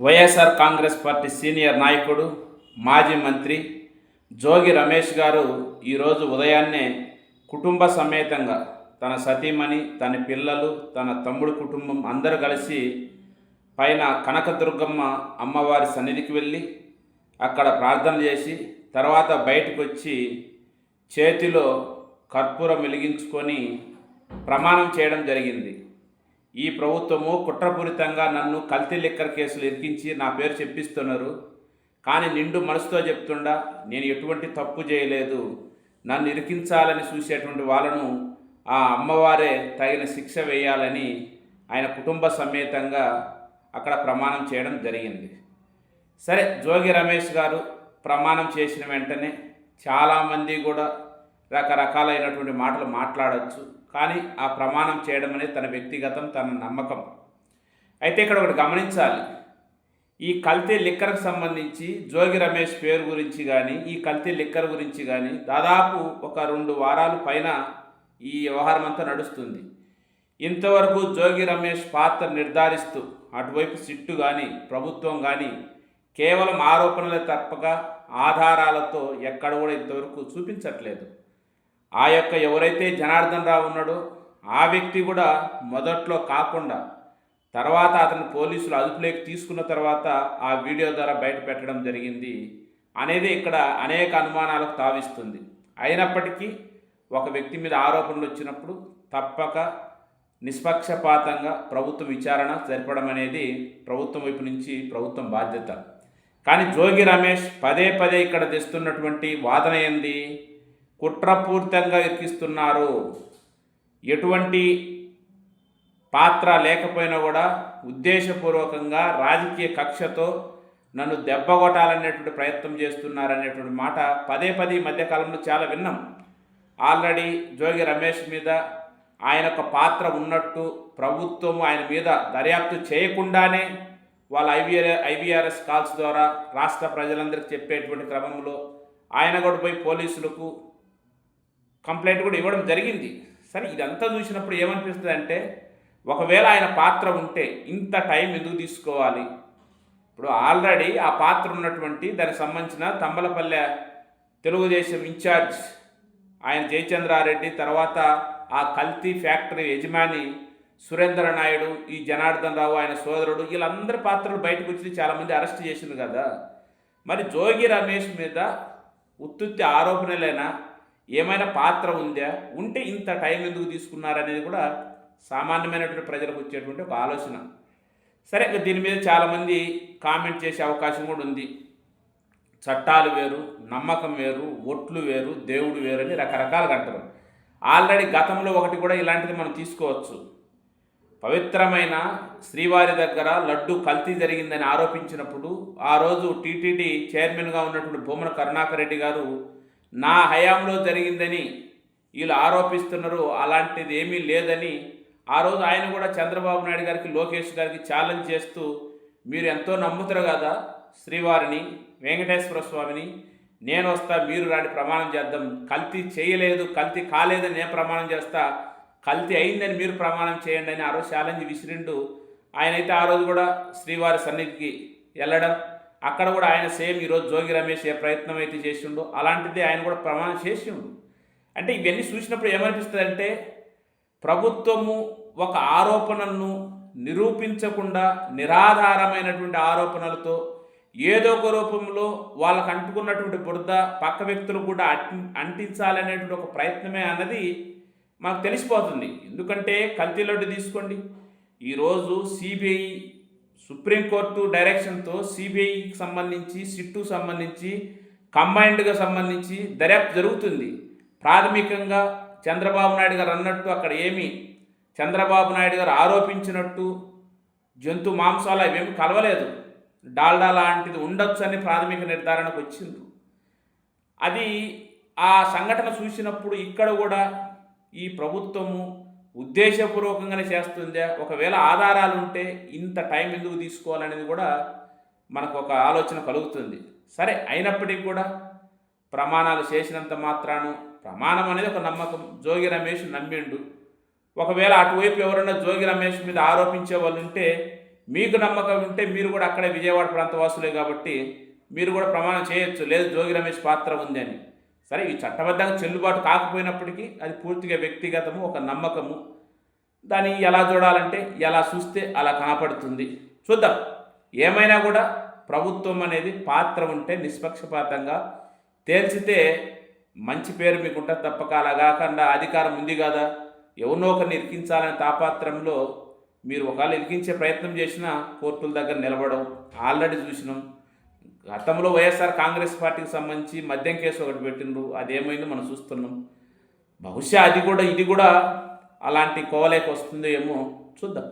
YSR Congress party senior నాయకుడు మాజీ మంత్రి జోగి రమేష్ గారు ఈరోజు ఉదయాన్నే కుటుంబ సమేతంగా తన సతీమణి తన పిల్లలు తన తమ్ముడు కుటుంబం అందరూ కలిసి పైన కనకదుర్గమ్మ అమ్మవారి సన్నిధికి వెళ్ళి అక్కడ ప్రార్థన చేసి తర్వాత బయటకు వచ్చి చేతిలో కర్పూరం వెలిగించుకొని ప్రమాణం చేయడం జరిగింది. ఈ ప్రభుత్వము కుట్రపూరితంగా నన్ను కల్తీ లిక్కర్ కేసులు ఇరికించి నా పేరు చెప్పిస్తున్నారు. కానీ నిండు మనసుతో చెప్తుండా నేను ఎటువంటి తప్పు చేయలేదు. నన్ను ఇరికించాలని చూసేటువంటి వాళ్ళను ఆ అమ్మవారే తగిన శిక్ష వేయాలని ఆయన కుటుంబ సమేతంగా అక్కడ ప్రమాణం చేయడం జరిగింది. సరే జోగి రమేష్ గారు ప్రమాణం చేసిన వెంటనే చాలామంది కూడా రకరకాలైనటువంటి మాటలు మాట్లాడవచ్చు కానీ ఆ ప్రమాణం చేయడం అనేది తన వ్యక్తిగతం తన నమ్మకం. అయితే ఇక్కడ ఒకటి గమనించాలి. ఈ కల్తీ లిక్కర్కి సంబంధించి జోగి రమేష్ పేరు గురించి కానీ ఈ కల్తీ లిక్కర్ గురించి కానీ దాదాపు ఒక రెండు వారాలు పైన ఈ వ్యవహారం అంతా నడుస్తుంది. ఇంతవరకు జోగి రమేష్ పాత్ర నిర్ధారిస్తూ అటువైపు సిట్టు కానీ ప్రభుత్వం కానీ కేవలం ఆరోపణలే తప్పక ఆధారాలతో ఎక్కడ కూడా ఇంతవరకు చూపించట్లేదు. ఆ యొక్క ఎవరైతే జనార్దన్ రావు ఉన్నాడో ఆ వ్యక్తి కూడా మొదట్లో కాకుండా తర్వాత అతను పోలీసులు అదుపులోకి తీసుకున్న తర్వాత ఆ వీడియో ద్వారా బయట పెట్టడం జరిగింది అనేది ఇక్కడ అనేక అనుమానాలకు తావిస్తుంది. అయినప్పటికీ ఒక వ్యక్తి మీద ఆరోపణలు వచ్చినప్పుడు తప్పక నిష్పక్షపాతంగా ప్రభుత్వ విచారణ జరపడం అనేది ప్రభుత్వం వైపు నుంచి ప్రభుత్వం బాధ్యత. కానీ జోగి రమేష్ పదే పదే ఇక్కడ తెస్తున్నటువంటి వాదన ఏంది? కుట్రపూరితంగా ఇరికిస్తున్నారు. ఎటువంటి పాత్ర లేకపోయినా కూడా ఉద్దేశపూర్వకంగా రాజకీయ కక్షతో నన్ను దెబ్బ కొట్టాలనేటువంటి ప్రయత్నం చేస్తున్నారనేటువంటి మాట పదే పదే మధ్యకాలంలో చాలా విన్నాం. ఆల్రెడీ జోగి రమేష్ మీద ఆయన యొక్క పాత్ర ఉన్నట్టు ప్రభుత్వం ఆయన మీద దర్యాప్తు చేయకుండానే వాళ్ళ ఐవీఆర్ ఐవీఆర్ఎస్ కాల్స్ ద్వారా రాష్ట్ర ప్రజలందరికీ చెప్పేటువంటి క్రమంలో ఆయన కూడా పోయి పోలీసులకు కంప్లైంట్ కూడా ఇవ్వడం జరిగింది. సరే ఇదంతా చూసినప్పుడు ఏమనిపిస్తుంది అంటే ఒకవేళ ఆయన పాత్ర ఉంటే ఇంత టైం ఎందుకు తీసుకోవాలి? ఇప్పుడు ఆల్రెడీ ఆ పాత్ర ఉన్నటువంటి దానికి సంబంధించిన తంబలపల్లె తెలుగుదేశం ఇన్ఛార్జ్ ఆయన జయచంద్రారెడ్డి తర్వాత ఆ కల్తీ ఫ్యాక్టరీ యజమాని సురేంద్ర నాయుడు ఈ జనార్దన్ రావు ఆయన సోదరుడు వీళ్ళందరి పాత్రలు బయటకు వచ్చి చాలామంది అరెస్ట్ చేసింది కదా. మరి జోగి రమేష్ మీద ఉత్తుత్తి ఆరోపణలేనా? ఏమైనా పాత్ర ఉందా? ఉంటే ఇంత టైం ఎందుకు తీసుకున్నారనేది కూడా సామాన్యమైనటువంటి ప్రజలకు వచ్చేటువంటి ఒక ఆలోచన. సరే దీని మీద చాలామంది కామెంట్ చేసే అవకాశం కూడా ఉంది. చట్టాలు వేరు నమ్మకం వేరు ఒట్లు వేరు దేవుడు వేరు అని రకరకాలుగా అంటారు. ఆల్రెడీ గతంలో ఒకటి కూడా ఇలాంటిది మనం తీసుకోవచ్చు. పవిత్రమైన శ్రీవారి దగ్గర లడ్డు కల్తీ జరిగిందని ఆరోపించినప్పుడు ఆ రోజు టీటీడీ చైర్మన్గా ఉన్నటువంటి భూమన కరుణాకర్ రెడ్డి గారు నా హయాంలో జరిగిందని వీళ్ళు ఆరోపిస్తున్నారు. అలాంటిది ఏమీ లేదని ఆ రోజు ఆయన కూడా చంద్రబాబు నాయుడు గారికి లోకేష్ గారికి ఛాలెంజ్ చేస్తూ మీరు ఎంతో నమ్ముతారు కదా శ్రీవారిని వెంకటేశ్వర స్వామిని నేను వస్తా మీరు రాని ప్రమాణం చేద్దాం. కల్తీ చేయలేదు కల్తీ కాలేదని నేను ప్రమాణం చేస్తా. కల్తీ అయిందని మీరు ప్రమాణం చేయండి అని ఆ రోజు ఛాలెంజ్ విసిరిండు. ఆయనైతే ఆ రోజు కూడా శ్రీవారి సన్నిధికి వెళ్ళడం అక్కడ కూడా ఆయన సేమ్ ఈరోజు జోగి రమేష్ ఏ ప్రయత్నం అయితే చేసిండో అలాంటిదే ఆయన కూడా ప్రమాణం చేసిండు. అంటే ఇవన్నీ చూసినప్పుడు ఏమనిపిస్తుందంటే ప్రభుత్వము ఒక ఆరోపణలను నిరూపించకుండా నిరాధారమైనటువంటి ఆరోపణలతో ఏదో ఒక రూపంలో వాళ్ళకు అంటుకున్నటువంటి బురద పక్క వ్యక్తులు కూడా అంటి అంటించాలనేటువంటి ఒక ప్రయత్నమే అన్నది మాకు తెలిసిపోతుంది. ఎందుకంటే కల్తీ లడ్డు తీసుకోండి. ఈరోజు సిబిఐ సుప్రీంకోర్టు డైరెక్షన్తో సిబిఐకి సంబంధించి సిట్టు సంబంధించి కంబైన్డ్గా సంబంధించి దర్యాప్తు జరుగుతుంది. ప్రాథమికంగా చంద్రబాబు నాయుడు గారు అన్నట్టు అక్కడ ఏమి చంద్రబాబు నాయుడు గారు ఆరోపించినట్టు జంతు మాంసాలు అవేమి కలవలేదు. డాల్డా లాంటిది ఉండొచ్చు అని ప్రాథమిక నిర్ధారణకు వచ్చింది అది ఆ సంఘటన చూసినప్పుడు ఇక్కడ కూడా ఈ ప్రభుత్వము ఉద్దేశపూర్వకంగానే చేస్తుందా. ఒకవేళ ఆధారాలు ఉంటే ఇంత టైం ఎందుకు తీసుకోవాలనేది కూడా మనకు ఒక ఆలోచన కలుగుతుంది. సరే అయినప్పటికీ కూడా ప్రమాణాలు చేసినంత మాత్రాను ప్రమాణం అనేది ఒక నమ్మకం. జోగి రమేష్ నమ్మిండు. ఒకవేళ అటువైపు ఎవరైనా జోగి రమేష్ మీద ఆరోపించే వాళ్ళు ఉంటే మీకు నమ్మకం ఉంటే మీరు కూడా అక్కడే విజయవాడ ప్రాంత వాసులే కాబట్టి మీరు కూడా ప్రమాణం చేయొచ్చు. లేదు జోగి రమేష్ పాత్ర ఉంది అని. సరే ఈ చట్టబద్ధంగా చెల్లుబాటు కాకపోయినప్పటికీ అది పూర్తిగా వ్యక్తిగతము ఒక నమ్మకము. దాన్ని ఎలా చూడాలంటే ఎలా చూస్తే అలా కనపడుతుంది. చూద్దాం. ఏమైనా కూడా ప్రభుత్వం అనేది పాత్ర ఉంటే నిష్పక్షపాతంగా తేల్చితే మంచి పేరు మీకు ఉంటుంది తప్పక అలా కాకుండా అధికారం ఉంది కదా. ఎవరినో ఒకరిని ఇరికించాలనే తాపాత్రంలో మీరు ఒకవేళ ఇరికించే ప్రయత్నం చేసినా కోర్టుల దగ్గర నిలబడవు. ఆల్రెడీ చూసినాం. గతంలో వైఎస్ఆర్ కాంగ్రెస్ పార్టీకి సంబంధించి మద్యం కేసు ఒకటి పెట్టిండ్రు. అదేమైందో మనం చూస్తున్నాం. బహుశా అది కూడా ఇది కూడా అలాంటి కోవలేక వస్తుందో ఏమో చూద్దాం.